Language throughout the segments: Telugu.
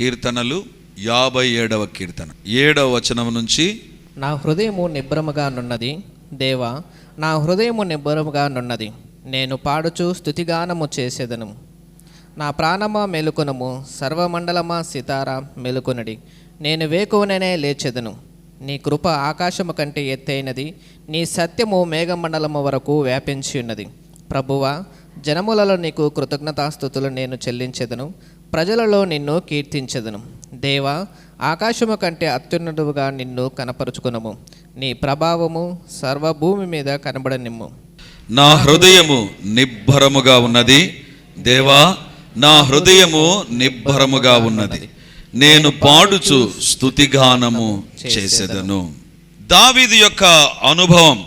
కీర్తనలు యాభై ఏడవ కీర్తన. ఏడవ వచనం నుంచి నా హృదయము నిబ్బరముగా నున్నది. దేవా నా హృదయము నిబ్బరముగా నున్నది. నేను పాడుచు స్థుతిగానము చేసేదను. నా ప్రాణమా మెలుకొనము సర్వమండలమా సితారా మెలుకొనడి. నేను వేకువననే లేచెదను. నీ కృప ఆకాశము కంటే ఎత్తైనది నీ సత్యము మేఘమండలము వరకు వ్యాపించి ఉన్నది ప్రభువా జనములలో నీకు కృతజ్ఞతాస్థుతులు నేను చెల్లించెదను. ప్రజలలో నిన్ను కీర్తించదును. దేవా ఆకాశము కంటే అత్యున్నతుగా నిన్ను కనపరుచుకునము. నీ ప్రభావము సర్వభూమి మీద కనబడనిమ్ము. నా హృదయము నిబ్బరముగా ఉన్నది. దేవా నా హృదయము నిబ్బరముగా ఉన్నది. నేను పాడుచు స్థుతిగానము చేసేదను. దావిది యొక్క అనుభవం.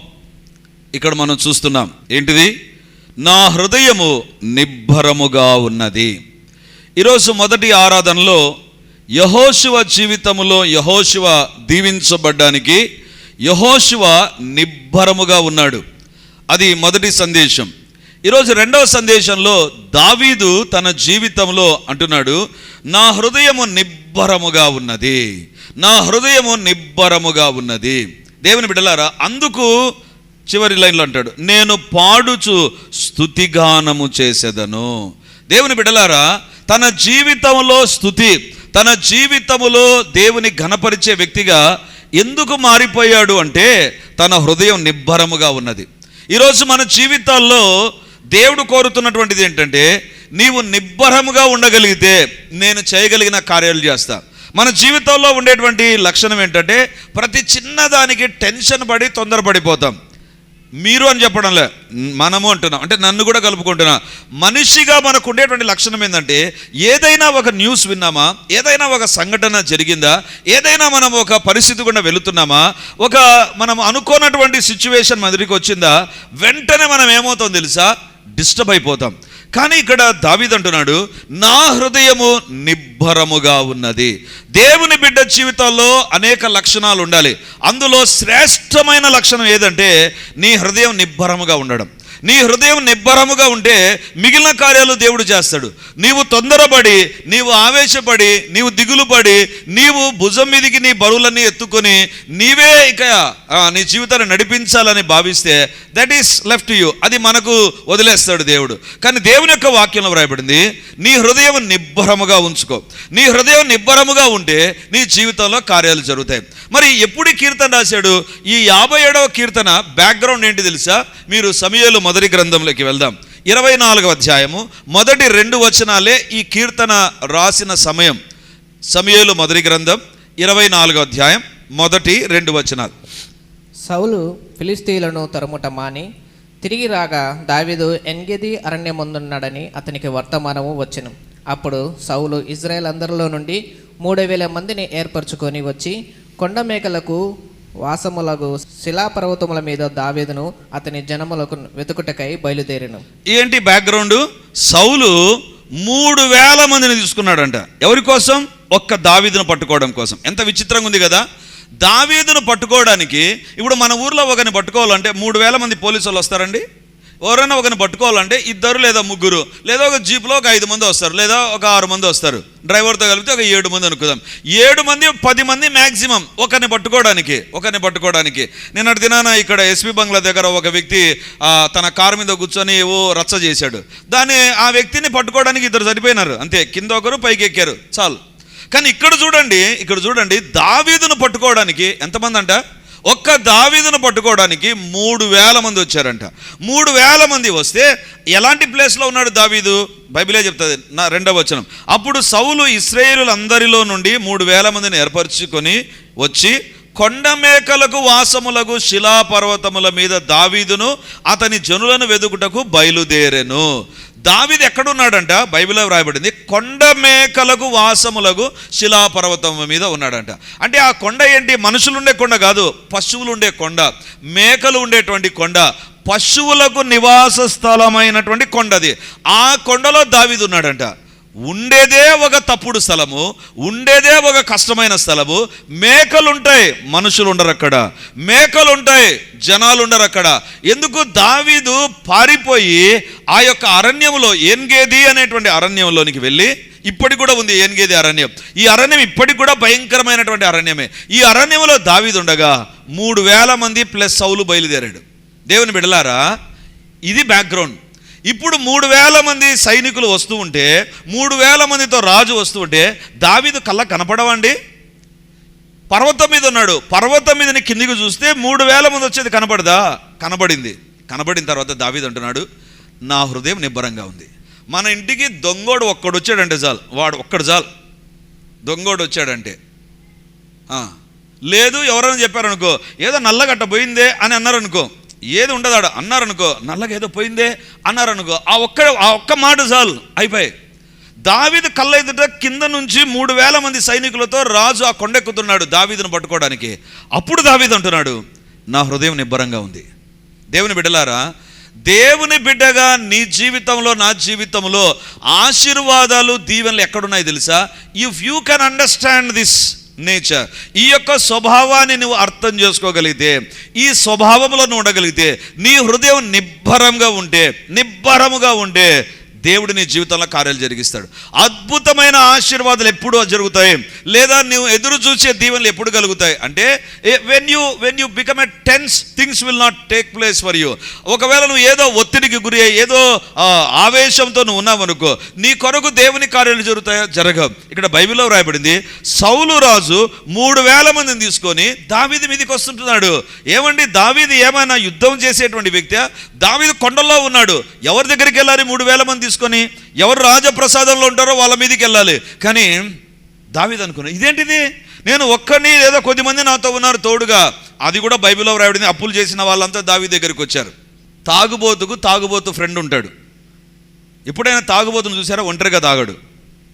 ఇక్కడ మనం చూస్తున్నాం. ఏంటిది? నా హృదయము నిబ్బరముగా ఉన్నది. ఈరోజు మొదటి ఆరాధనలో యహోశివ జీవితములో యహోశివ దీవించబడ్డానికి యహోశివ నిబ్బరముగా ఉన్నాడు. అది మొదటి సందేశం. ఈరోజు రెండవ సందేశంలో దావీదు తన జీవితంలో అంటున్నాడు నా హృదయము నిబ్బరముగా ఉన్నది. నా హృదయము నిబ్బరముగా ఉన్నది. దేవుని బిడ్డలారా అందుకు చివరి లైన్లో అంటాడు నేను పాడుచు స్తుతిగానము చేసేదను. దేవుని బిడలారా తన జీవితంలో స్థుతి తన జీవితములో దేవుని ఘనపరిచే వ్యక్తిగా ఎందుకు మారిపోయాడు అంటే తన హృదయం నిబ్బరముగా ఉన్నది. ఈరోజు మన జీవితాల్లో దేవుడు కోరుతున్నటువంటిది ఏంటంటే నీవు నిబ్బరముగా ఉండగలిగితే నేను చేయగలిగిన కార్యాలు చేస్తా. మన జీవితంలో ఉండేటువంటి లక్షణం ఏంటంటే ప్రతి చిన్నదానికి టెన్షన్ పడి తొందరపడిపోతాం. మీరు అని చెప్పడంలే మనము అంటున్నాం. అంటే నన్ను కూడా కలుపుకుంటున్నా. మనిషిగా మనకు ఉండేటువంటి లక్షణం ఏంటంటే ఏదైనా ఒక న్యూస్ విన్నామా? ఏదైనా ఒక సంఘటన జరిగిందా? ఏదైనా మనం ఒక పరిస్థితి గుండా వెళుతున్నామా? ఒక మనం అనుకోనటువంటి సిచ్యువేషన్ మనకి వచ్చిందా? వెంటనే మనం ఏమవుతాం తెలుసా? డిస్టర్బ్ అయిపోతాం. కానీ ఇక్కడ దావీద్ అంటున్నాడు నా హృదయము నిబ్బరముగా ఉన్నది. దేవుని బిడ్డ జీవితాల్లో అనేక లక్షణాలు ఉండాలి. అందులో శ్రేష్టమైన లక్షణం ఏదంటే నీ హృదయం నిబ్బరముగా ఉండడం. నీ హృదయం నిబ్బరముగా ఉంటే మిగిలిన కార్యాలు దేవుడు చేస్తాడు. నీవు తొందరపడి నీవు ఆవేశపడి నీవు దిగులుపడి నీవు భుజం మీదికి నీ బరువులన్నీ ఎత్తుకొని నీవే ఇక నీ జీవితాన్ని నడిపించాలని భావిస్తే దట్ ఈస్ లెఫ్ట్ యూ అది మనకు వదిలేస్తాడు దేవుడు. కానీ దేవుని యొక్క వాక్యంలో వ్రాయబడింది నీ హృదయం నిబ్బరముగా ఉంచుకో. నీ హృదయం నిబ్బరముగా ఉంటే నీ జీవితంలో కార్యాలు జరుగుతాయి. మరి ఎప్పుడు కీర్తన రాశాడు? ఈ యాభై ఏడవ కీర్తన బ్యాక్గ్రౌండ్ ఏంటి తెలుసా? మీరు సమయాలు మొదటి గ్రంథంలోకి వెళ్దాం. ఇరవై నాలుగవ అధ్యాయము మొదటి రెండు వచనాలే ఈ కీర్తన రాసిన సమయం. సమయలు మొదటి గ్రంథం ఇరవై నాలుగవ అధ్యాయం మొదటి రెండు వచనాలు. సౌలు ఫిలిస్తీన్లను తరుముట మాని తిరిగి రాగా దావీదు ఎన్గెది అరణ్యముందున్నాడని అతనికి వర్తమానము వచ్చెను. అప్పుడు సౌలు ఇజ్రాయెల్ అందరిలో నుండి మూడు వేల మందిని ఏర్పరచుకొని వచ్చి కొండ మేకలకు వాసములకు శిలాపర్వతముల మీద దావేదును అతని జనములకు వెతుకుటకై బయలుదేరిను. ఏంటి బ్యాక్గ్రౌండ్ సౌలు మూడు వేల మందిని తీసుకున్నాడంట. ఎవరి కోసం? ఒక్క దావీదును పట్టుకోవడం కోసం. ఎంత విచిత్రంగా ఉంది కదా? దావీదును పట్టుకోవడానికి ఇప్పుడు మన ఊర్లో ఒకరిని పట్టుకోవాలంటే మూడు వేల మంది పోలీసు వాళ్ళు వస్తారండి? ఎవరైనా ఒకరిని పట్టుకోవాలంటే ఇద్దరు లేదా ముగ్గురు లేదా ఒక జీప్లో ఒక ఐదు మంది వస్తారు లేదా ఒక ఆరు మంది వస్తారు. డ్రైవర్తో కలిపితే ఒక ఏడు మంది అనుకుందాం. ఏడు మంది పది మంది మ్యాక్సిమం ఒకరిని పట్టుకోవడానికి ఒకరిని పట్టుకోవడానికి. నిన్నటి దినాన ఇక్కడ ఎస్పీ బంగ్లా దగ్గర ఒక వ్యక్తి తన కారు మీద కూర్చొని ఏవో రచ్చ చేశాడు. దాన్ని ఆ వ్యక్తిని పట్టుకోవడానికి ఇద్దరు సరిపోయినారు. అంతే కింద ఒకరు పైకి ఎక్కారు. చాలు. కానీ ఇక్కడ చూడండి ఇక్కడ చూడండి దావీదును పట్టుకోవడానికి ఎంతమంది అంట? ఒక్క దావీదును పట్టుకోవడానికి మూడు వేల మంది వచ్చారంట. మూడు వేల మంది వస్తే ఎలాంటి ప్లేస్లో ఉన్నాడు దావీదు? బైబిలే చెప్తుంది. నా రెండవ వచనం. అప్పుడు సౌలు ఇస్రాయేలులందరిలో నుండి మూడు వేల మందిని ఏర్పరచుకొని వచ్చి కొండ మేకలకు వాసములకు శిలాపర్వతముల మీద దావీదును అతని జనులను వెదుకుటకు బయలుదేరెను. దావీదు ఎక్కడున్నాడంట? బైబిల్లో వ్రాయబడింది. కొండ మేకలకు వాసములకు శిలాపర్వతం మీద ఉన్నాడంట. అంటే ఆ కొండ ఏంటి? మనుషులు ఉండే కొండ కాదు పశువులు ఉండే కొండ. మేకలు ఉండేటువంటి కొండ పశువులకు నివాస స్థలమైనటువంటి కొండది. ఆ కొండలో దావీదు ఉన్నాడంట. ఉండేదే ఒక తప్పుడు స్థలము ఉండేదే ఒక కష్టమైన స్థలము. మేకలు ఉంటాయి మనుషులు ఉండరు అక్కడ మేకలు ఉంటాయి జనాలు ఉండరు అక్కడ ఎందుకు? దావీదు పారిపోయి ఆ యొక్క అరణ్యములో ఎన్గేది అనేటువంటి అరణ్యంలోనికి వెళ్ళి ఇప్పటికి కూడా ఉంది ఏన్గేది అరణ్యం. ఈ అరణ్యం ఇప్పటికి కూడా భయంకరమైనటువంటి అరణ్యమే. ఈ అరణ్యంలో దావీదు ఉండగా మూడు వేల మంది ప్లస్ సౌలు బయలుదేరాడు. దేవుని బిడలారా ఇది బ్యాక్గ్రౌండ్ ఇప్పుడు మూడు వేల మంది సైనికులు వస్తూ ఉంటే మూడు వేల మందితో రాజు వస్తూ ఉంటే దావీదు కళ్ళ కనపడవండి? పర్వతం మీద ఉన్నాడు. పర్వతం మీదని కిందికి చూస్తే మూడు వేల మంది వచ్చేది కనపడదా? కనబడింది కనబడిన తర్వాత దావీదు అంటున్నాడు నా హృదయం నిబ్బరంగా ఉంది. మన ఇంటికి దొంగోడు ఒక్కడు వచ్చాడంటే చాలు. వాడు ఒక్కడు చాలు. దొంగోడు వచ్చాడంటే. లేదు ఎవరైనా చెప్పారనుకో ఏదో నల్లగట్ట పోయిందే అని అన్నారనుకో ఏది ఉండదు ఆడ అన్నారనుకో నల్లగా ఏదో పోయిందే అన్నారనుకో ఆ ఒక్క ఆ ఒక్క మాట చాలు అయిపోయి దావీదు కళ్ళ ఎదుట కింద నుంచి మూడు వేల మంది సైనికులతో రాజు ఆ కొండెక్కుతున్నాడు దావీదును పట్టుకోవడానికి. అప్పుడు దావీదు అంటున్నాడు నా హృదయం నిబ్బరంగా ఉంది. దేవుని బిడ్డలారా దేవుని బిడ్డగా నీ జీవితంలో నా జీవితంలో ఆశీర్వాదాలు దీవెనలు ఎక్కడున్నాయి తెలుసా? If you can understand this nature. ఈ యొక్క స్వభావాన్ని నువ్వు అర్థం చేసుకోగలిగితే ఈ స్వభావంలో నువ్వు ఉండగలిగితే నీ హృదయం నిబ్బరంగా ఉంటే నిబ్బరముగా ఉంటే దేవుడు నీ జీవితంలో కార్యాలు జరిగిస్తాడు. అద్భుతమైన ఆశీర్వాదాలు ఎప్పుడు జరుగుతాయి. లేదా నువ్వు ఎదురు చూసే దీవెనలు ఎప్పుడు కలుగుతాయి? అంటే when you when you become a tense things will not take place for you ఒకవేళ నువ్వు ఏదో ఒత్తిడికి గురి అయ్యి ఏదో ఆవేశంతో నువ్వు ఉన్నావనుకో నీ కొరకు దేవుని కార్యాలు జరుగుతాయా? జరగవు. ఇక్కడ బైబిల్లో రాయబడింది సౌలు రాజు మూడు వేల మందిని తీసుకొని దావీది మీదకి వస్తుంటున్నాడు. ఏమండి? దావీది ఏమైనా యుద్ధం చేసేటువంటి వ్యక్తి దావీది కొండల్లో ఉన్నాడు. ఎవరి దగ్గరికి వెళ్ళాలి? మూడు వేల మంది తీసుకొని ఎవరు రాజప్రసాదంలో ఉంటారో వాళ్ళ మీదకి వెళ్ళాలి. కానీ దావిది అనుకున్నా ఇదేంటిది? నేను ఒక్కడిని లేదా కొద్దిమంది నాతో ఉన్నారు తోడుగా. అది కూడా బైబిల్లో రాయబడింది అప్పులు చేసిన వాళ్ళంతా దావి దగ్గరికి వచ్చారు. తాగుబోతుకు తాగుబోతు ఫ్రెండ్ ఉంటాడు. ఎప్పుడైనా తాగుబోతును చూసారా? ఒంటరిగా తాగడు.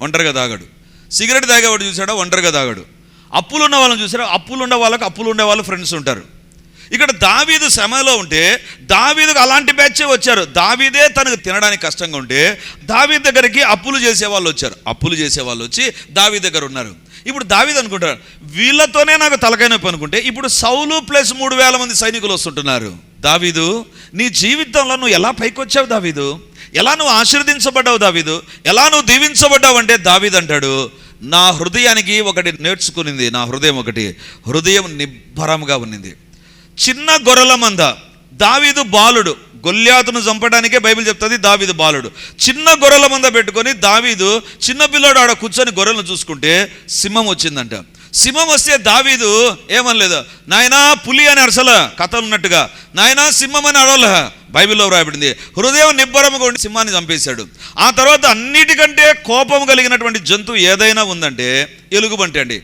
ఒంటరిగా తాగడు. సిగరెట్ తాగేవాడు చూసాడా? ఒంటరిగా తాగడు. అప్పులు ఉన్న వాళ్ళని చూసారా? అప్పులు ఉండే వాళ్ళకి అప్పులు ఉండే వాళ్ళు ఫ్రెండ్స్ ఉంటారు. ఇక్కడ దావీదు శ్రమలో ఉంటే దావీదుకు అలాంటి బ్యాచే వచ్చారు. దావీదే తనకు తినడానికి కష్టంగా ఉంటే దావీదు దగ్గరికి అప్పులు చేసే వాళ్ళు వచ్చారు. అప్పులు చేసే వాళ్ళు వచ్చి దావీ దగ్గర ఉన్నారు. ఇప్పుడు దావీదు అనుకుంటారు వీళ్ళతోనే నాకు తలకాయ నొప్పి అనుకుంటే ఇప్పుడు సౌలు ప్లస్ మూడు వేల మంది సైనికులు వస్తుంటున్నారు. దావీదు నీ జీవితంలో నువ్వు ఎలా పైకి వచ్చావు దావీదు? ఎలా నువ్వు ఆశీర్వదించబడ్డావు దావీదు? ఎలా నువ్వు దీవించబడ్డావు అంటే దావీదు అంటాడు నా హృదయానికి ఒకటి నేర్చుకునింది నా హృదయం ఒకటి హృదయం నిబ్బరంగా ఉన్నింది. చిన్న గొర్రెల మంద. దావీదు బాలుడు. గొల్యాతును చంపడానికే బైబిల్ చెప్తుంది దావీదు బాలుడు. చిన్న గొర్రెల మంద పెట్టుకొని దావీదు చిన్న పిల్లోడు ఆడ కూర్చొని గొర్రెలను చూసుకుంటే సింహం వచ్చిందంట. సింహం వస్తే దావీదు ఏమనలేదు నాయనా పులి అని అరసల? కథలు ఉన్నట్టుగా. నాయనా సింహం అని అడవల బైబిల్లో రాయబడింది హృదయం నిబ్బరముగా ఉండి సింహాన్ని చంపేశాడు. ఆ తర్వాత అన్నిటికంటే కోపం కలిగినటువంటి జంతువు ఏదైనా ఉందంటే ఎలుగుబంటి అండి.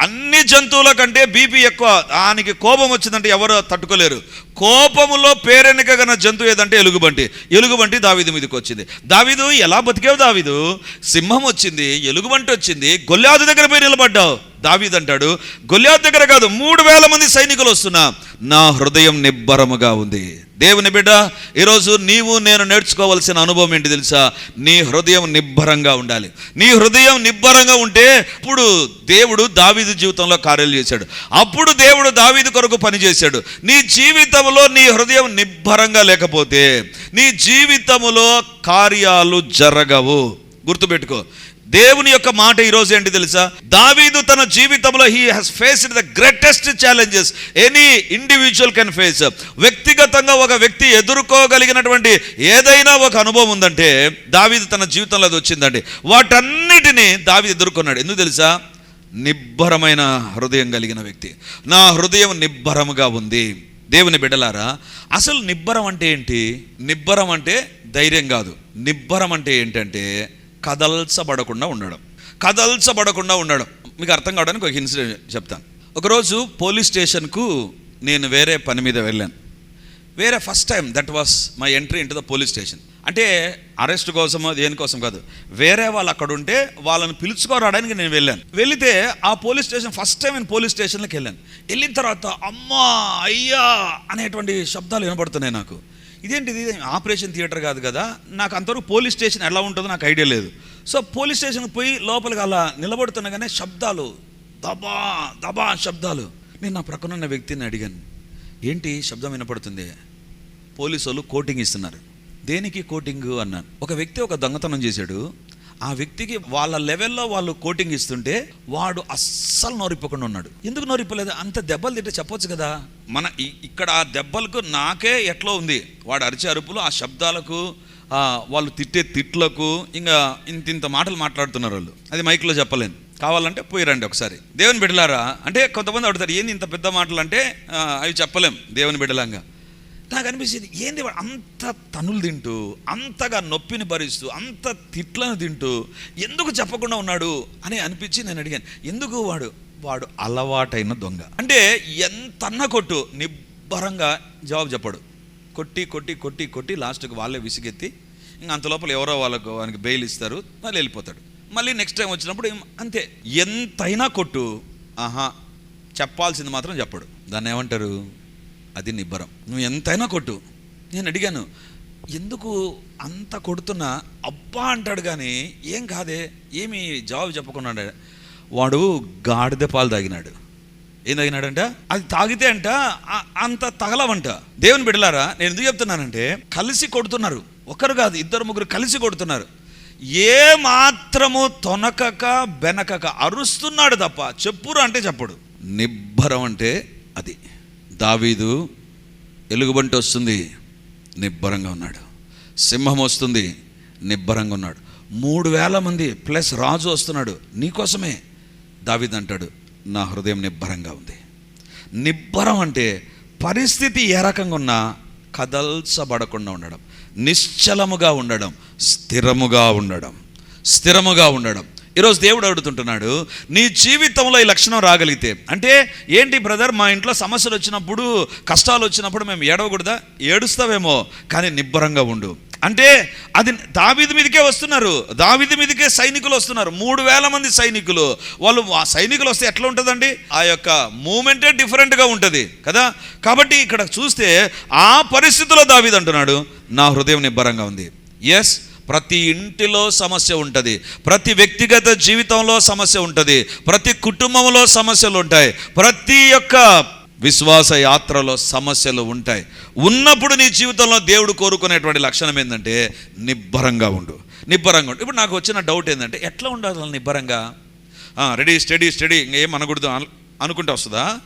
అన్ని జంతువుల కంటే బీపీ ఎక్కువ. దానికి కోపం వచ్చిందంటే ఎవరు తట్టుకోలేరు. కోపములో పేరెన్నికగన జంతువు ఏదంటే ఎలుగుబంటి. ఎలుగుబంటి దావిదు మీదకి వచ్చింది దావీదు ఎలా బతికేవు దావీదు? సింహం వచ్చింది ఎలుగుబంటి వచ్చింది గొల్లాదు దగ్గర పోయి నిలబడ్డావు. దావీదు అంటాడు గొల్లాదు దగ్గర కాదు మూడు వేల మంది సైనికులు వస్తున్నా. నా హృదయం నిబ్బరముగా ఉంది. దేవుని బిడ్డ ఈరోజు నీవు నేను నేర్చుకోవాల్సిన అనుభవం ఏంటి తెలుసా? నీ హృదయం నిబ్బరంగా ఉండాలి. నీ హృదయం నిబ్బరంగా ఉంటే ఇప్పుడు దేవుడు దావీదు జీవితంలో కార్యాలు చేశాడు. అప్పుడు దేవుడు దావీదు కొరకు పనిచేశాడు. నీ జీవితం జీవితంలో నీ హృదయం నిబ్బరంగా లేకపోతే నీ జీవితములో కార్యాలు జరగవు. గుర్తుపెట్టుకో. దేవుని యొక్క మాట ఈరోజు ఏంటి తెలుసా? దావీదు తన జీవితంలో he has faced the greatest challenges any individual can face వ్యక్తిగతంగా ఒక వ్యక్తి ఎదుర్కోగలిగినటువంటి ఏదైనా ఒక అనుభవం ఉందంటే దావీదు తన జీవితంలో అది వచ్చిందండి. వాటన్నిటిని దావీదు ఎదుర్కొన్నాడు. ఎందుకు తెలుసా? నిబ్బరమైన హృదయం కలిగిన వ్యక్తి. నా హృదయం నిబ్బరముగా ఉంది. దేవుని బిడ్డలారా అసలు నిబ్బరం అంటే ఏంటి? నిబ్బరం అంటే ధైర్యం కాదు. నిబ్బరం అంటే ఏంటంటే కదల్చబడకుండా ఉండడం. కదల్చబడకుండా ఉండడం. మీకు అర్థం కావడానికి ఒక ఇన్సిడెంట్ చెప్తాను. ఒకరోజు పోలీస్ స్టేషన్కు నేను వేరే పని మీద వెళ్ళాను. వేరే first time that was my entry into the police station. అంటే అరెస్ట్ కోసమో దేనికోసం కాదు. వేరే వాళ్ళు అక్కడ ఉంటే వాళ్ళని పిలుచుకోరాడానికి నేను వెళ్ళాను. వెళితే ఆ పోలీస్ స్టేషన్ ఫస్ట్ టైం నేను పోలీస్ స్టేషన్లోకి వెళ్ళాను. వెళ్ళిన తర్వాత అమ్మా అయ్యా అనేటువంటి శబ్దాలు వినపడుతున్నాయి నాకు. ఇదేంటిది? ఆపరేషన్ థియేటర్ కాదు కదా. నాకు అంతవరకు పోలీస్ స్టేషన్ ఎలా ఉంటుందో నాకు ఐడియా లేదు. సో పోలీస్ స్టేషన్కి పోయి లోపలికి అలా నిలబడుతుండగానే శబ్దాలు దబా దబా శబ్దాలు. నేను నా ప్రక్కనున్న వ్యక్తిని అడిగాను. ఏంటి? శబ్దం వినపడుతుంది. పోలీసు వాళ్ళు కోటింగ్ ఇస్తున్నారు. దేనికి కోటింగ్ అన్నాను. ఒక వ్యక్తి ఒక దొంగతనం చేశాడు. ఆ వ్యక్తికి వాళ్ళ లెవెల్లో వాళ్ళు కోటింగ్ ఇస్తుంటే వాడు అస్సలు నోరిప్పకుండా ఉన్నాడు. ఎందుకు నోరిప్పలేదు? అంత దెబ్బలు తింటే చెప్పొచ్చు కదా. మన ఇక్కడ ఆ దెబ్బలకు నాకే ఎట్లా ఉంది. వాడు అరిచే అరుపులు ఆ శబ్దాలకు వాళ్ళు తిట్టే తిట్లకు ఇంకా ఇంత ఇంత మాటలు మాట్లాడుతున్నారు వాళ్ళు. అది మైక్లో చెప్పలేను. కావాలంటే పోయి రండి ఒకసారి. దేవుని బిడ్డలారా అంటే కొంతమంది అడుగుతారు ఏంది ఇంత పెద్ద మాటలు? అంటే అవి చెప్పలేం. దేవుని బిడ్డలంగా. నాకు అనిపించింది ఏంది వాడు అంత తనులు తింటూ అంతగా నొప్పిని భరిస్తూ అంత తిట్లను తింటూ ఎందుకు చెప్పకుండా ఉన్నాడు అని అనిపించి నేను అడిగాను. ఎందుకు వాడు? వాడు అలవాటైన దొంగ. అంటే ఎంతన్న కొట్టు నిబ్బరంగా జవాబు చెప్పాడు. కొట్టి కొట్టి కొట్టి కొట్టి లాస్ట్కి వాళ్ళే విసిగెత్తి ఇంకా అంత లోపల ఎవరో వాళ్ళకు వానికి బెయిల్ ఇస్తారు మళ్ళీ వెళ్ళిపోతాడు. మళ్ళీ నెక్స్ట్ టైం వచ్చినప్పుడు అంతే. ఎంతైనా కొట్టు ఆహా చెప్పాల్సింది మాత్రం చెప్పడు. దాన్ని ఏమంటారు? అది నిబ్బరం నువ్వు ఎంతైనా కొట్టు. నేను అడిగాను ఎందుకు అంత కొడుతున్నా? అబ్బా అంటాడు కానీ ఏం కాదే ఏమి జవాబు చెప్పకుండా వాడు గాడిద పాలు తాగినాడు. ఏం తాగినాడంట? అది తాగితే అంట అంత తగలవంట. దేవుని బిడ్డలారా నేను ఎందుకు చెప్తున్నానంటే కలిసి కొడుతున్నారు. ఒకరు కాదు ఇద్దరు ముగ్గురు కలిసి కొడుతున్నారు. ఏ మాత్రము తొనకక బెనకక అరుస్తున్నాడు తప్ప చెప్పురు అంటే చెప్పడు. నిబ్బరం అంటే అది. దావీదు ఎలుగుబంటి వస్తుంది నిబ్బరంగా ఉన్నాడు. సింహం వస్తుంది నిబ్బరంగా ఉన్నాడు. మూడు వేల మంది ప్లస్ రాజు వస్తున్నాడు నీకోసమే. దావీద్ అంటాడు నా హృదయం నిబ్బరంగా ఉంది. నిబ్బరం అంటే పరిస్థితి ఏ రకంగా ఉన్నా కదల్చబడకుండా ఉండడం నిశ్చలముగా ఉండడం స్థిరముగా ఉండడం స్థిరముగా ఉండడం. ఈరోజు దేవుడు అడుగుతుంటున్నాడు నీ జీవితంలో ఈ లక్షణం రాగలిగితే అంటే ఏంటి బ్రదర్ మా ఇంట్లో సమస్యలు వచ్చినప్పుడు కష్టాలు వచ్చినప్పుడు మేము ఏడవకూడదా? ఏడుస్తావేమో కానీ నిబ్బరంగా ఉండు. అంటే అది దావిది మీదకే వస్తున్నారు దావిది మీదకే సైనికులు వస్తున్నారు. మూడు వేల మంది సైనికులు వాళ్ళు ఆ సైనికులు వస్తే ఎట్లా ఉంటుందండి? ఆ యొక్క మూమెంటే డిఫరెంట్గా ఉంటుంది కదా? కాబట్టి ఇక్కడ చూస్తే ఆ పరిస్థితిలో దావిది అంటున్నాడు నా హృదయం నిబ్బరంగా ఉంది. ఎస్ ప్రతి ఇంటిలో సమస్య ఉంటుంది. ప్రతి వ్యక్తిగత జీవితంలో సమస్య ఉంటుంది. ప్రతి కుటుంబంలో సమస్యలు ఉంటాయి. ప్రతి యొక్క విశ్వాస యాత్రలో సమస్యలు ఉంటాయి. ఉన్నప్పుడు నీ జీవితంలో దేవుడు కోరుకునేటువంటి లక్షణం ఏంటంటే నిబ్బరంగా ఉండు. నిబ్బరంగా ఉండు. ఇప్పుడు నాకు వచ్చిన డౌట్ ఏంటంటే ఎట్లా ఉండాలి నిబ్బరంగా? Ready steady steady. ఇంకేం అనకూడదు అనుకుంటే వస్తుందా?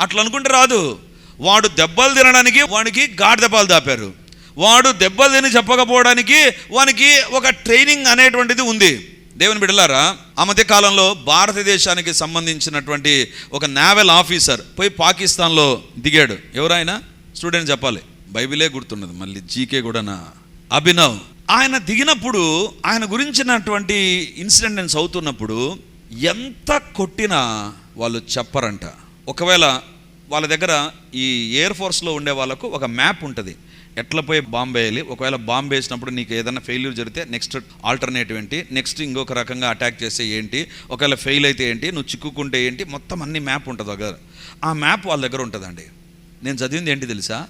అట్లా అనుకుంటే రాదు. వాడు దెబ్బలు తినడానికి వానికి గాడి దెబ్బలు దాపారు. వాడు దెబ్బతిని చెప్పకపోవడానికి వానికి ఒక ట్రైనింగ్ అనేటువంటిది ఉంది. దేవుని బిడ్డలారా ఆ మధ్య కాలంలో భారతదేశానికి సంబంధించినటువంటి ఒక నావెల్ ఆఫీసర్ పోయి పాకిస్తాన్లో దిగాడు. ఎవరైనా స్టూడెంట్ చెప్పాలి. బైబిలే గుర్తున్నది. మళ్ళీ జీకే కూడానా అభినవ్. ఆయన దిగినప్పుడు ఆయన గురించినటువంటి ఇన్సిడెంట్ నేను చదువుతున్నప్పుడు ఎంత కొట్టినా వాళ్ళు చెప్పరంట. ఒకవేళ వాళ్ళ దగ్గర ఈ ఎయిర్ ఫోర్స్లో ఉండే వాళ్ళకు ఒక మ్యాప్ ఉంటుంది. ఎట్లా పోయి బాంబు వేయాలి? ఒకవేళ బాంబు వేసినప్పుడు నీకు ఏదైనా ఫెయిల్యూర్ జరిగితే నెక్స్ట్ ఆల్టర్నేటివ్ ఏంటి? నెక్స్ట్ ఇంకొక రకంగా అటాక్ చేస్తే ఏంటి? ఒకవేళ ఫెయిల్ అయితే ఏంటి? నువ్వు చిక్కుకుంటే ఏంటి? మొత్తం అన్ని మ్యాప్ ఉంటుంది దగ్గర. ఆ మ్యాప్ వాళ్ళ దగ్గర ఉంటుందండి. నేను చదివింది ఏంటి తెలుసా?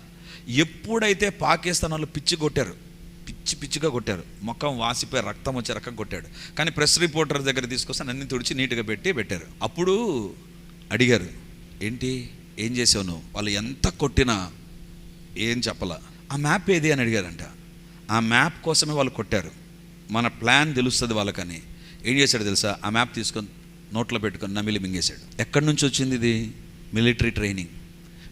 ఎప్పుడైతే పాకిస్తాన్ వాళ్ళు పిచ్చి కొట్టారు పిచ్చి పిచ్చిగా కొట్టారు మొక్కం వాసిపోయి రక్తం వచ్చే రకం కొట్టాడు. కానీ ప్రెస్ రిపోర్టర్ దగ్గర తీసుకొస్తే అన్ని తుడిచి నీట్గా పెట్టి పెట్టారు. అప్పుడు అడిగారు ఏంటి? ఏం చేసావు నువ్వు? వాళ్ళు ఎంత కొట్టినా ఏం చెప్పలా? ఆ మ్యాప్ ఏది అని అడిగారంట. ఆ మ్యాప్ కోసమే వాళ్ళు కొట్టారు. మన ప్లాన్ తెలుస్తుంది వాళ్ళకని. ఏం చేశాడు తెలుసా? ఆ మ్యాప్ తీసుకొని నోట్లో పెట్టుకొని నమిలి మింగేశాడు. ఎక్కడి నుంచి వచ్చింది ఇది? Military training.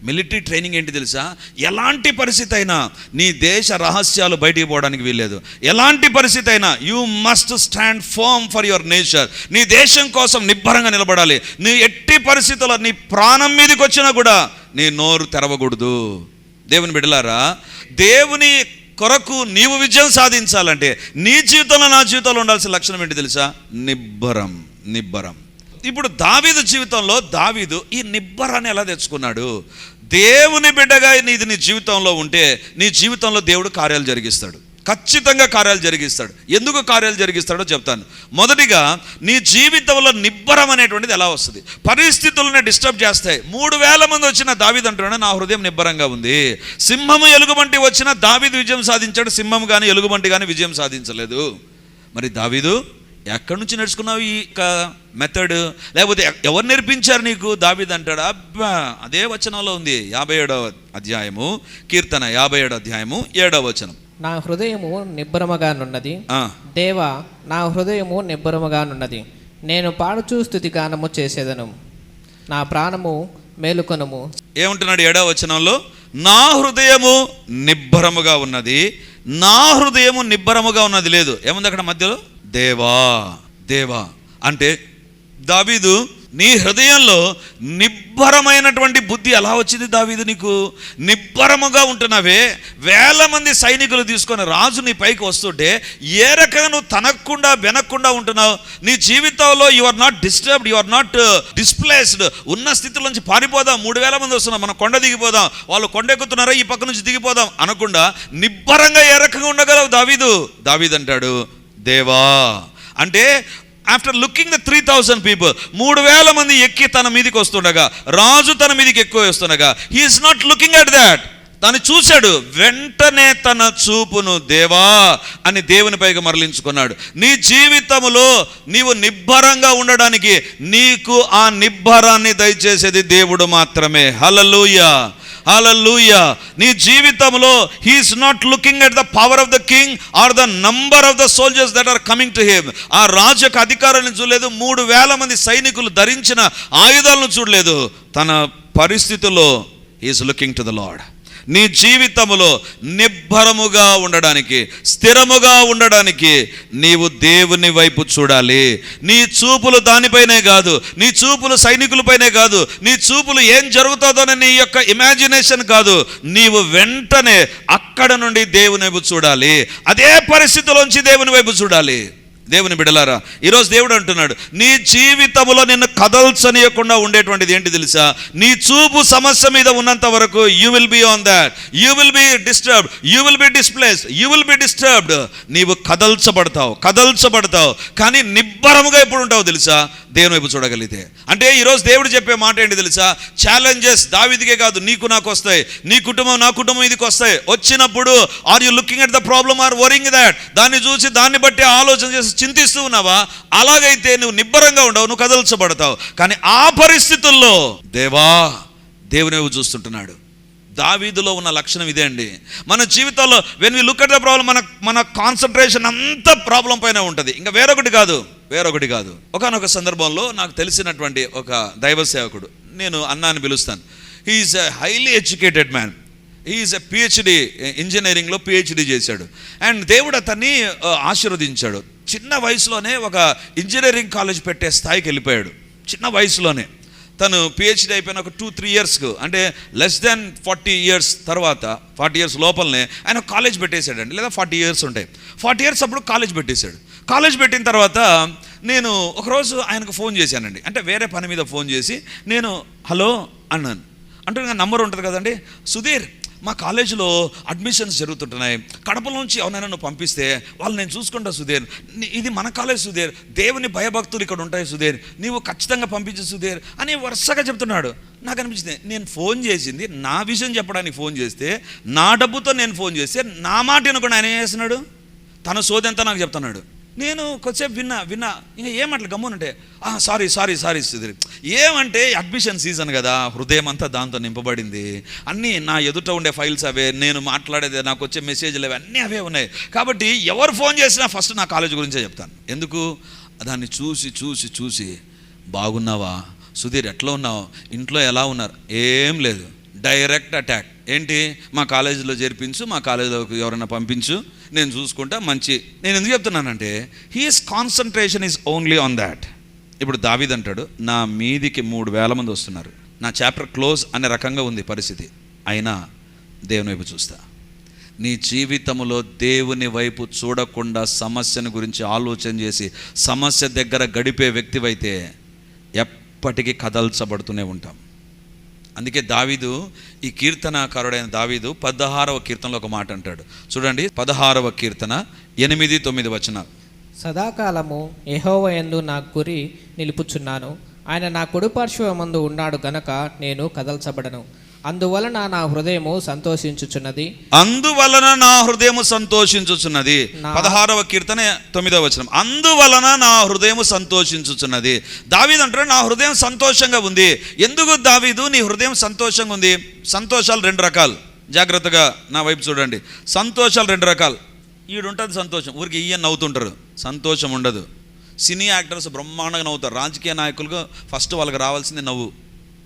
మిలిటరీ ట్రైనింగ్ ఏంటి తెలుసా? ఎలాంటి పరిస్థితి అయినా నీ దేశ రహస్యాలు బయటికి పోవడానికి వీల్లేదు. ఎలాంటి పరిస్థితి అయినా you must stand firm for your nature నీ దేశం కోసం నిబ్బరంగా నిలబడాలి. నీ ఎట్టి పరిస్థితుల్లో నీ ప్రాణం మీదకి వచ్చినా కూడా నీ నోరు తెరవకూడదు. దేవుని బిడలారా దేవుని కొరకు నీవు విజయం సాధించాలంటే నీ జీవితంలో నా జీవితంలో ఉండాల్సిన లక్షణం ఏంటి తెలుసా? నిబ్బరం నిబ్బరం. ఇప్పుడు దావీదు జీవితంలో దావీదు ఈ నిబ్బరాన్ని ఎలా తెచ్చుకున్నాడు? దేవుని బిడ్డగా నీది నీ జీవితంలో ఉంటే నీ జీవితంలో దేవుడు కార్యాలు జరిగిస్తాడు. ఖచ్చితంగా కార్యాలు జరిగిస్తాడు. ఎందుకు కార్యాలు జరిగిస్తాడో చెప్తాను. మొదటిగా నీ జీవితంలో నిబ్బరం అనేటువంటిది ఎలా వస్తుంది? పరిస్థితులను డిస్టర్బ్ చేస్తాయి. మూడు వేల మంది వచ్చిన దావీదు అంటున్నాడు నా హృదయం నిబ్బరంగా ఉంది. సింహము ఎలుగుబంటి వచ్చిన దావీదు విజయం సాధించాడు సింహం కానీ ఎలుగుబంటి కానీ విజయం సాధించలేదు. మరి దావీదు ఎక్కడి నుంచి నేర్చుకున్నావు ఈ మెథడ్ లేకపోతే ఎవరు నేర్పించారు నీకు? దావిద్ అంటాడు అబ్బా అదే వచనంలో ఉంది. యాభై ఏడవ అధ్యాయము కీర్తన యాభై ఏడవ అధ్యాయము ఏడవ వచనం. నా హృదయము నిబ్బరముగానున్నది. దేవా నా హృదయము నిబ్బరముగానున్నది. నేను పాడుచు స్థుతిగానము చేసేదను. నా ప్రాణము మేలుకొనుము. ఏమంటున్నాడు ఏడవ వచనంలో? నా హృదయము నిబ్బరముగా ఉన్నది. నా హృదయము నిబ్బరముగా ఉన్నది లేదు. ఏముంది అక్కడ మధ్యలో? దేవా దేవా. అంటే దావీదు నీ హృదయంలో నిబ్బరమైనటువంటి బుద్ధి ఎలా వచ్చింది దావీదు నీకు? నిబ్బరముగా ఉంటున్నావే. వేల మంది సైనికులు తీసుకొని రాజు నీ పైకి వస్తుంటే ఏ రకంగా నువ్వు తనకుండా వెనక్కుండా ఉంటున్నావు? నీ జీవితంలో you are not disturbed you are not displaced ఉన్న స్థితిలో నుంచి పారిపోదాం. మూడు వేల మంది వస్తున్నాం. మనం కొండ దిగిపోదాం. వాళ్ళు కొండ ఎక్కుతున్నారా? ఈ పక్క నుంచి దిగిపోదాం అనకుండా నిబ్బరంగా ఏ రకంగా ఉండగలవు దావీదు? దావీదు అంటాడు దేవా. అంటే after looking the three thousand people మూడు వేల మంది ఎక్కి తన మీదకి వస్తుండగా రాజు తన మీదకి ఎక్కువ వస్తుండగా he's not looking at that తను చూశాడు వెంటనే తన చూపును దేవా అని దేవుని పైకి మరలించుకున్నాడు. నీ జీవితంలో నీవు నిబ్బరంగా ఉండడానికి నీకు ఆ నిబ్బరాన్ని దయచేసేది దేవుడు మాత్రమే. హలలుయా హాలూయ నీ జీవితంలో he's not looking at the power of the king or the number of the soldiers that are coming to him ఆ రాజు యొక్క అధికారాన్ని చూడలేదు. మూడు వేల మంది సైనికులు ధరించిన ఆయుధాలను చూడలేదు. తన పరిస్థితుల్లో is looking to the Lord నీ జీవితములో నిబ్బరముగా ఉండడానికి స్థిరముగా ఉండడానికి నీవు దేవుని వైపు చూడాలి. నీ చూపులు దానిపైనే కాదు నీ చూపులు సైనికులపైనే కాదు నీ చూపులు ఏం జరుగుతుందోనని నీ యొక్క ఇమాజినేషన్ కాదు. నీవు వెంటనే అక్కడ నుండి దేవుని వైపు చూడాలి. అదే పరిస్థితిలోంచి దేవుని వైపు చూడాలి. దేవుని బిడలారా ఈరోజు దేవుడు అంటున్నాడు నీ జీవితంలో నిన్ను కదల్చనీయకుండా ఉండేటువంటిది ఏంటి తెలుసా? నీ చూపు సమస్య మీద ఉన్నంత వరకు you will be on that you will be disturbed you will be displace you will be disturbed నీవు కదల్చబడతావు కదల్చబడతావు కానీ నిబ్బరముగా ఎప్పుడు ఉంటావు తెలుసా? దేవుని వైపు చూడగలిగితే? అంటే ఈరోజు దేవుడు చెప్పే మాట ఏంటి తెలుసా? ఛాలెంజెస్ దావిదికే కాదు నీకు నాకు వస్తాయి. నీ కుటుంబం నా కుటుంబం ఇదికి వస్తాయి. వచ్చినప్పుడు are you looking at the problem are worrying that దాన్ని చూసి దాన్ని బట్టి ఆలోచన చేసి చింతిస్తూ ఉన్నావా? అలాగైతే నువ్వు నిబ్బరంగా ఉండవు నువ్వు కదల్చబడతావు. కానీ ఆ పరిస్థితుల్లో దేవా దేవుని వైపు చూస్తుంటున్నాడు. దావీదులో ఉన్న లక్షణం ఇదే అండి. మన జీవితంలో when we look at the problem మన మన కాన్సన్ట్రేషన్ అంతా ప్రాబ్లం పైన ఉంటుంది. ఇంకా వేరొకటి కాదు. వేరొకటి కాదు. ఒకనొక సందర్భంలో నాకు తెలిసినటువంటి ఒక దైవ సేవకుడు నేను అన్నాన్ని పిలుస్తాను. He's a highly educated man is a PhD ఇంజనీరింగ్లో పిహెచ్డి చేశాడు. అండ్ దేవుడు అతన్ని eh, ఆశీర్వదించాడు. చిన్న వయసులోనే ఒక ఇంజనీరింగ్ కాలేజ్ పెట్టే స్థాయికి వెళ్ళిపోయాడు. చిన్న వయసులోనే. తను పిహెచ్డి అయిపోయిన ఒక టూ త్రీ ఇయర్స్కు అంటే లెస్ దాన్ ఫార్టీ ఇయర్స్ తర్వాత ఫార్టీ ఇయర్స్ లోపలనే ఆయన కాలేజ్ పెట్టేశాడండి. లేదా ఫార్టీ ఇయర్స్ ఉంటాయి. ఫార్టీ ఇయర్స్ అప్పుడు కాలేజ్ పెట్టేశాడు. కాలేజ్ పెట్టిన తర్వాత నేను ఒకరోజు ఆయనకు ఫోన్ చేశానండి. అంటే వేరే పని మీద ఫోన్ చేసి నేను హలో అన్నాను. అంటే నా నంబర్ ఉంటుంది కదండి. సుధీర్ మా కాలేజీలో అడ్మిషన్స్ జరుగుతుంటున్నాయి. కడప నుంచి ఎవరైనా నువ్వు పంపిస్తే వాళ్ళు నేను చూసుకుంటా సుధీర్. ఇది మన కాలేజ్ సుధీర్. దేవుని భయభక్తులు ఇక్కడ ఉంటాయి సుధీర్. నీవు ఖచ్చితంగా పంపించు సుధీర్ అని వరుసగా చెప్తున్నాడు. నాకు అనిపించింది నేను ఫోన్ చేసింది నా విషయం చెప్పడానికి ఫోన్ చేస్తే నా డబ్బుతో నేను ఫోన్ చేస్తే నా మాట వినకుండా ఆయన ఏం చేస్తున్నాడు? తన సోదంతా నాకు చెప్తున్నాడు? నేను కొద్దిసేపు విన్నా విన్నా. ఇంకా ఏమంటలు గమ్మునంటే సారీ సారీ సారీ సుధీర్. ఏమంటే అడ్మిషన్ సీజన్ కదా హృదయం అంతా దాంతో నింపబడింది. అన్నీ నా ఎదుట ఉండే ఫైల్స్ అవే నేను మాట్లాడేది నాకు వచ్చే మెసేజ్లు అవి అన్నీ అవే ఉన్నాయి. కాబట్టి ఎవరు ఫోన్ చేసినా ఫస్ట్ నా కాలేజ్ గురించే చెప్తాను. ఎందుకు? దాన్ని చూసి చూసి చూసి బాగున్నావా? సుధీర్ ఎట్లా ఉన్నావు? ఇంట్లో ఎలా ఉన్నారు? ఏం లేదు. Direct attack. ఏంటి? మా కాలేజీలో చేర్పించు మా కాలేజీలో ఎవరైనా పంపించు. నేను చూసుకుంటా మంచి. నేను ఎందుకు చెప్తున్నానంటే his concentration is only on that ఇప్పుడు దావీద్ అంటాడు నా మీదికి మూడు వేల మంది వస్తున్నారు. నా చాప్టర్ క్లోజ్ అనే రకంగా ఉంది పరిస్థితి. అయినా దేవుని వైపు చూస్తా. నీ జీవితంలో దేవుని వైపు చూడకుండా సమస్యను గురించి ఆలోచన చేసి సమస్య దగ్గర గడిపే వ్యక్తివైతే ఎప్పటికీ కదల్చబడుతూనే ఉంటాం. అందుకే దావీదు ఈ కీర్తనకారుడైన దావీదు పదహారవ కీర్తనలో ఒక మాట అంటాడు. చూడండి పదహారవ కీర్తన ఎనిమిది తొమ్మిది వచనాలు. సదాకాలము యెహోవాయందు నా గురి నిలుపుచున్నాను. ఆయన నా కుడి పార్శ్వమందు ఉన్నాడు గనక నేను కదల్చబడను. అందువలన నా హృదయము సంతోషించుచున్నది. అందువలన నా హృదయము సంతోషించుచున్నది. పదహారవ కీర్తన తొమ్మిదవ వచనం. అందువలన నా హృదయము సంతోషించుచున్నది. దావీదు అంటాడు నా హృదయం సంతోషంగా ఉంది. ఎందుకు దావీదు నీ హృదయం సంతోషంగా ఉంది? సంతోషాలు రెండు రకాలు. జాగ్రత్తగా నా వైపు చూడండి. సంతోషాలు రెండు రకాలు. ఈడుంటుంది సంతోషం. ఊరికి ఈయన నవ్వుతుంటారు. సంతోషం ఉండదు. సినీ యాక్టర్స్ బ్రహ్మాండంగా నవ్వుతారు. రాజకీయ నాయకులుగా ఫస్ట్ వాళ్ళకి రావాల్సింది నవ్వు.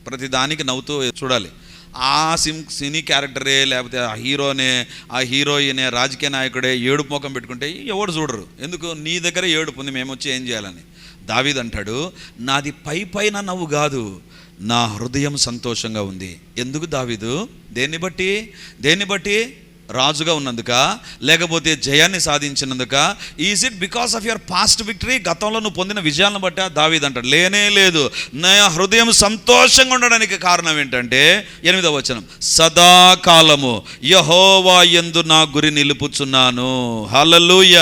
ప్రతి దానికి నవ్వుతూ చూడాలి. ఆ సిమ్ సినీ క్యారెక్టరే లేకపోతే ఆ హీరోనే ఆ హీరోయినే రాజకీయ నాయకుడే ఏడుపు ముఖం పెట్టుకుంటే ఎవడు చూడరు. ఎందుకు? నీ దగ్గర ఏడుపు ఉంది మేము వచ్చి ఏం చేయాలని. దావీద్ అంటాడు నాది పై పైన నవ్వు కాదు నా హృదయం సంతోషంగా ఉంది. ఎందుకు దావీదు? దేన్ని బట్టి? దేన్ని బట్టి? రాజుగా ఉన్నందుక లేకపోతే జయాన్ని సాధించినందుక is it because of your past victory గతంలో నువ్వు పొందిన విజయాలను బట్టి దావీద్ అంటాడు. లేనే లేదు. నా హృదయం సంతోషంగా ఉండడానికి కారణం ఏంటంటే ఎనిమిదవ వచనం సదాకాలము యహోవా ఎందు నా గురి నిలుపుచున్నాను. హలలుయ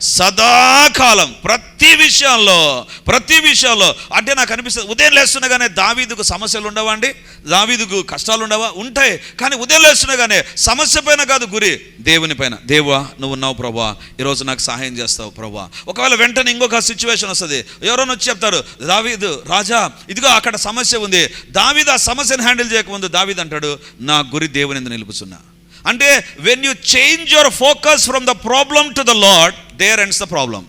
సదాకాలం ప్రతి ప్రతి విషయంలో ప్రతి విషయంలో అంటే నాకు అనిపిస్తుంది ఉదయం లేస్తుండగానే దావీదుకు సమస్యలు ఉండవా అండి దావీదుకు కష్టాలు ఉండవా? ఉంటాయి కానీ ఉదయం లేస్తుండగానే సమస్య పైన కాదు గురి దేవుని పైన. దేవా నువ్వు ఉన్నావు ప్రభా ఈరోజు నాకు సహాయం చేస్తావు ప్రభా. ఒకవేళ వెంటనే ఇంకొక సిచ్యువేషన్ వస్తుంది ఎవరైనా వచ్చి చెప్తారు దావీదు రాజా ఇదిగో అక్కడ సమస్య ఉంది దావీదు ఆ సమస్యను హ్యాండిల్ చేయకముందు దావీదు అంటాడు నా గురి దేవుని ఎందుకు నిలుపుతున్నా అంటే when you change your focus from the problem to the Lord there ends the problem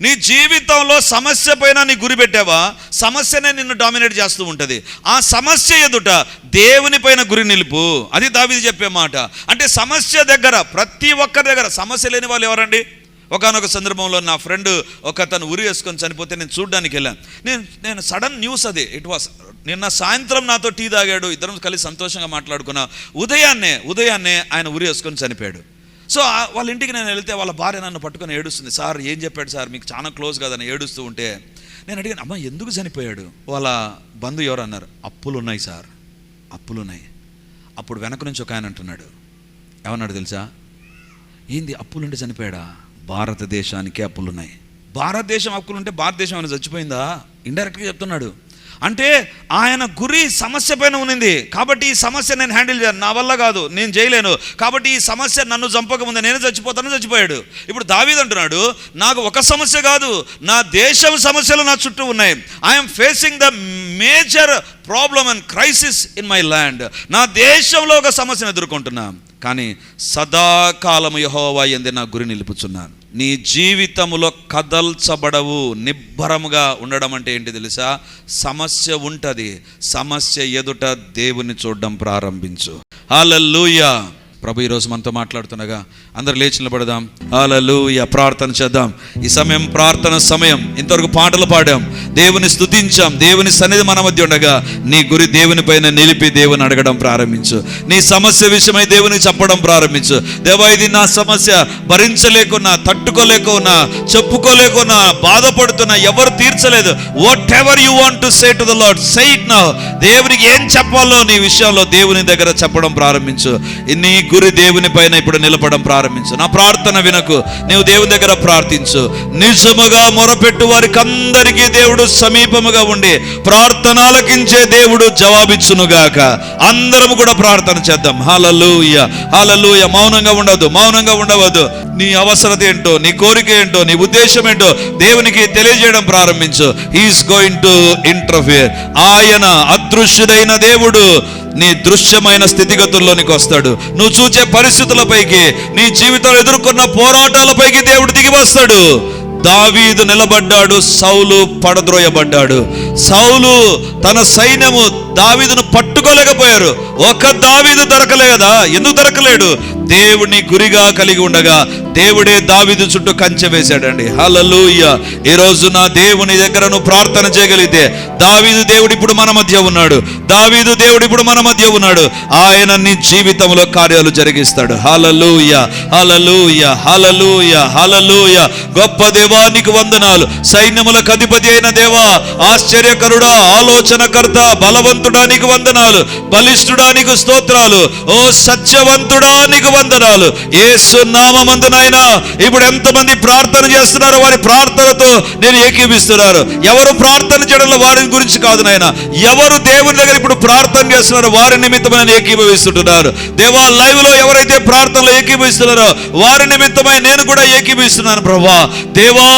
నీ జీవితంలో సమస్య పైన నీ గురి పెట్టావా? సమస్యనే నిన్ను డామినేట్ చేస్తూ ఉంటుంది. ఆ సమస్య ఎదుట దేవుని పైన గురి నిలుపు. అది దావిది చెప్పే మాట. అంటే సమస్య దగ్గర ప్రతి ఒక్కరి దగ్గర సమస్య లేని వాళ్ళు ఎవరండి? ఒకనొక సందర్భంలో నా ఫ్రెండ్ ఒక తను ఉరి వేసుకొని చనిపోతే నేను చూడడానికి వెళ్ళాను. నేను నేను సడన్ న్యూస్ అది. ఇట్ వాస్ నిన్న సాయంత్రం నాతో టీ తాగాడు. ఇద్దరం కలిసి సంతోషంగా మాట్లాడుకున్నా. ఉదయాన్నే ఉదయాన్నే ఆయన ఉరి వేసుకొని చనిపోయాడు. సో వాళ్ళ ఇంటికి నేను వెళ్తే వాళ్ళ భార్య నన్ను పట్టుకొని ఏడుస్తుంది. సార్ ఏం చెప్పాడు సార్? మీకు చాలా క్లోజ్ కదని ఏడుస్తూ ఉంటే నేను అడిగాను అమ్మ ఎందుకు చనిపోయాడు? వాళ్ళ బంధు ఎవరు అన్నారు అప్పులు ఉన్నాయి సార్ అప్పులు ఉన్నాయి అప్పుడు వెనక నుంచి ఒక ఆయన అంటున్నాడు. ఏమన్నాడు తెలుసా? ఏంది అప్పులుంటే చనిపోయాడా? భారతదేశానికే అప్పులున్నాయి. భారతదేశం అప్పులుంటే భారతదేశం ఏమైనా చచ్చిపోయిందా? ఇండైరెక్ట్గా చెప్తున్నాడు. అంటే ఆయన గురి సమస్య పైన ఉన్నింది. కాబట్టి ఈ సమస్య నేను హ్యాండిల్ చేయను నా వల్ల కాదు. నేను చేయలేను. కాబట్టి ఈ సమస్య నన్ను చంపకముందే నేను చచ్చిపోతాను చచ్చిపోయాడు. ఇప్పుడు దావీద్ అంటున్నాడు నాకు ఒక సమస్య కాదు. నా దేశం సమస్యలు నా చుట్టూ ఉన్నాయి. I'm facing the major problem and crisis in my land నా దేశంలో ఒక సమస్యను ఎదుర్కొంటున్నా. కానీ సదాకాలము యహోవా ఎందే నా గురి నిలుపుచున్నాను. నీ జీవితములో కదల్చబడవు నిబ్బరముగా ఉండడం అంటే ఏంటి తెలుసా? సమస్య ఉంటుంది. సమస్య ఎదుట దేవుని చూడడం ప్రారంభించు. హల్లెలూయా! ప్రభు ఈరోజు మనతో మాట్లాడుతుండగా అందరు లేచి నిలబడదాం. హల్లెలూయా. ప్రార్థన చేద్దాం. ఈ సమయం ప్రార్థన సమయం. ఇంతవరకు పాటలు పాడాం. దేవుని స్థుతించాం దేవుని సన్నిధి మన మధ్య ఉండగా నీ గురి దేవుని పైన నిలిపి దేవుని అడగడం ప్రారంభించు. నీ సమస్య విషయమై దేవునికి చెప్పడం ప్రారంభించు. దేవా ఇది నా సమస్య. భరించలేకున్నా తట్టుకోలేకున్నా చెప్పుకోలేకున్నా బాధపడుతున్నా ఎవరు తీర్చలేదు. Whatever you want to say to the Lord say it now దేవునికి ఏం చెప్పాలో నీ విషయంలో దేవుని దగ్గర చెప్పడం ప్రారంభించు. నీ గురి దేవుని పైన ఇప్పుడు నిలబడం ప్రారంభించు. నా ప్రార్థన వినకు. నీవు దేవుని దగ్గర ప్రార్థించు. నిజముగా మొరపెట్టు వారికి అందరికీ దేవుడు సమీపముగా ఉండి ప్రార్థనలకించే దేవుడు జవాబిచ్చునుగాక. అందరం కూడా ప్రార్థన చేద్దాం. హాలలుయ హాలలుయ మౌనంగా ఉండదు. మౌనంగా ఉండవద్దు. నీ అవసరత ఏంటో నీ కోరిక ఏంటో నీ ఉద్దేశం ఏంటో దేవునికి తెలియజేయడం ప్రారంభించు. హీఈస్ గోయింగ్ టు ఇంటర్ఫియర్ ఆయన అదృశ్యుడైన దేవుడు నీ దృశ్యమైన స్థితిగతుల్లోనికి వస్తాడు. నువ్వు చూచే పరిస్థితులపైకి నీ జీవితంలో ఎదుర్కొన్న పోరాటాలపైకి దేవుడు దిగి వస్తాడు. దావీదు నిలబడ్డాడు సౌలు పడద్రోయబడ్డాడు. సౌలు తన సైన్యము దావీదును పట్టుకోలేకపోయారు. ఒక దావీదు దొరకలేదా ఎందుకు దొరకలేడు? దేవుని గురిగా కలిగి ఉండగా దేవుడే దావీదు చుట్టూ కంచె వేశాడండి. హల్లెలూయ. ఈ రోజున నా దేవుని దగ్గర నువ్వు ప్రార్థన చేయగలిగితే దావీదు దేవుడు ఇప్పుడు మన మధ్య ఉన్నాడు. దావీదు దేవుడు ఇప్పుడు మన మధ్య ఉన్నాడు. ఆయన నీ జీవితంలో కార్యాలు జరిగిస్తాడు. హల్లెలూయ. హల్లెలూయ. హల్లెలూయ. హల్లెలూయ. గొప్ప దేవానికి వందనాలు. సైన్యములకు అధిపతి అయిన దేవా ఆశ్చర్యకరుడా ఆలోచనకర్త బలవంతుడానికి వందనాలు. బలిష్ఠుడానికి స్తోత్రాలు. ఓ సత్యవంతుడానికి వందనాలు. ఏసు నామందునైనా ఇప్పుడు ఎంతమంది ప్రార్థన చేస్తున్నారో వారి ప్రార్థనతో నేను ఏకీపిస్తున్నారు ఎవరు ప్రార్థన చేయడంలో వారి గురించి కాదు నాయన. ఎవరు దేవుని దగ్గర ఇప్పుడు ప్రార్థన చేస్తున్నారో వారి నిమిత్తమై నేను ఏకీభవిస్తుంటున్నారు దేవా లైవ్లో ఎవరైతే ప్రార్థనలో ఏకీభవిస్తున్నారో వారి నిమిత్తమై నేను కూడా ఏకీభవిస్తున్నాను ప్రభా. దేవా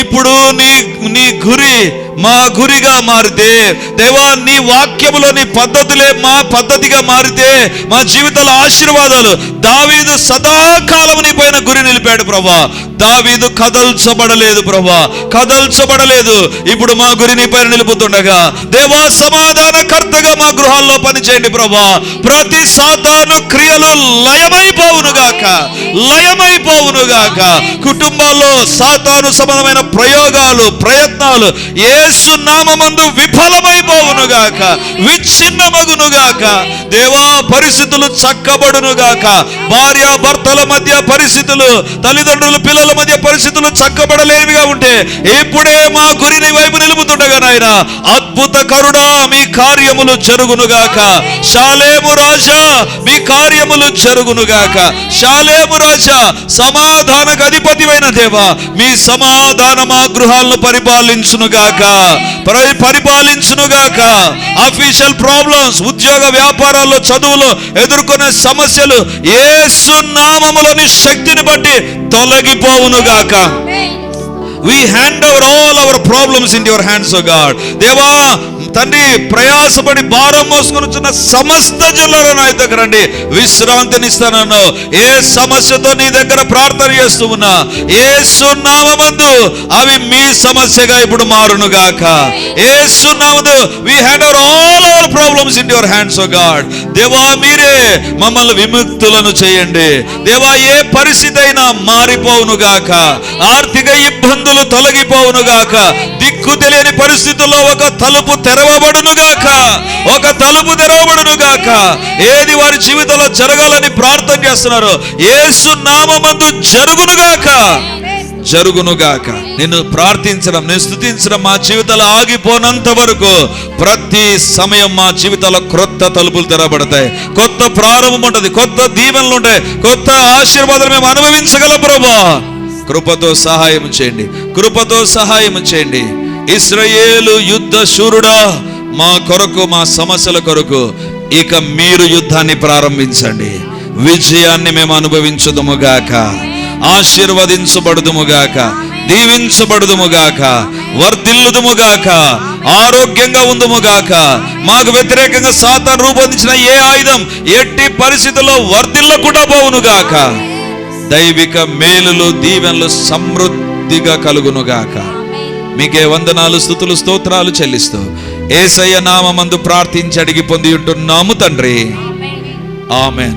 ఇప్పుడు నీ నీ గురి మా గురిగా మారితే దేవా నీ వాక్యములో నీ పద్ధతులే మా పద్ధతిగా మారితే మా జీవితాల ఆశీర్వాదాలు దావీదు సదాకాలం నీ పైన గురి నిలిపాడు ప్రభా. దావీదు కదల్చబడలేదు ప్రభా. కదల్చబడలేదు. ఇప్పుడు మా గురి నీ పైన నిలుపుతుండగా దేవా సమాధానకర్తగా మా గృహాల్లో పనిచేయండి ప్రభా. ప్రతి సాతాను క్రియలు లయమైపోవునుగాక. లయమైపోవునుగాక. కుటుంబాల్లో సాతాను సంబంధమైన ప్రయోగాలు ప్రయత్నాలు యేసు గాక విఫలమైపోవునుగాక విచ్ఛిన్నమగునుగాక దేవా పరిస్థితులు చక్కబడునుగాక భార్య భర్తల మధ్య పరిస్థితులు తల్లిదండ్రులు పిల్లల మధ్య పరిస్థితులు చక్కబడలేనివిగా ఉంటే ఇప్పుడే మా గురిని వైపు నిలుపుతుండగా నాయన అద్భుత కరుడా మీ కార్యములు జరుగునుగాక శాలేము రాజా మీ కార్యములు జరుగునుగాక శాలేము రాజా సమాధానకు అధిపతివైన దేవా మీ సమాధాన మా గృహాలను పరిపాలించునుగాక పరి- పరిపాలించునుగాక. అఫీషియల్ ప్రాబ్లమ్స్ ఉద్యోగ వ్యాపారాల్లో చదువులో ఎదుర్కొనే సమస్యలు ఏసు నామములోని శక్తిని బట్టి తొలగిపోవునుగాక. We hand over all our problems in your hands O God దేవా తండ్రి ప్రయాసపడి భారం మోసుకొని వచ్చిన సమస్త జిల్లాలో నా దగ్గర రండి. విశ్రాంతినిస్తానన్ను ఏ సమస్యతో నీ దగ్గర ప్రార్థన చేస్తూ ఉన్నా ఏ సున్నామందు అవి మీ సమస్యగా ఇప్పుడు మారును గాక. ఏ సున్నామందు we hand over all our problems in your hands O God దేవా మీరే మమ్మల్ని విముక్తులను చేయండి. దేవా ఏ పరిస్థితి అయినా మారిపోవును గాక. ఆర్థిక ఇబ్బందులు తలుపులు గాక. దిక్కు తెలియని పరిస్థితుల్లో ఒక తలుపు తెరవబడును గాక. ఒక తలుపు తెరవబడును గాక. ఏది వారి జీవితంలో జరగాలని ప్రార్థన చేస్తున్నారు? ఏసు నామందు జరుగును గాక. జరుగునుగాక నిన్ను ప్రార్థించడం నేను స్థుతించడం మా జీవితాలు ఆగిపోనంత వరకు ప్రతి సమయం మా జీవితాల క్రొత్త తలుపులు తెరబడతాయి కొత్త ప్రారంభం ఉంటుంది కొత్త దీవెనలు ఉంటాయి కొత్త ఆశీర్వాదాలు మేము అనుభవించగలం ప్రభా. కృపతో సహాయం చేయండి. కృపతో సహాయం చేయండి. ఇస్రయేలు యుద్ధ శూరుడా మా కొరకు మా సమస్యల కొరకు ఇక మీరు యుద్ధాన్ని ప్రారంభించండి. విజయాన్ని మేము అనుభవించుదుముగాక ఆశీర్వదించబడుదుముగాక దీవించబడుదుముగాక వర్ధిల్లుదుముగాక ఆరోగ్యంగా ఉందుముగాక మాకు వ్యతిరేకంగా సాతాన్ రూపొందించిన ఏ ఆయుధం ఎట్టి పరిస్థితుల్లో వర్ధిల్లకుండా పోవునుగాక దైవిక మేలులు దీవెనలు సమృద్ధిగా కలుగునుగాక. మీకే వందనాలు స్థుతులు స్తోత్రాలు చెల్లిస్తూ ఏసయ్య నామందు ప్రార్థించి అడిగి పొంది ఉంటున్నాము తండ్రి ఆమెన్.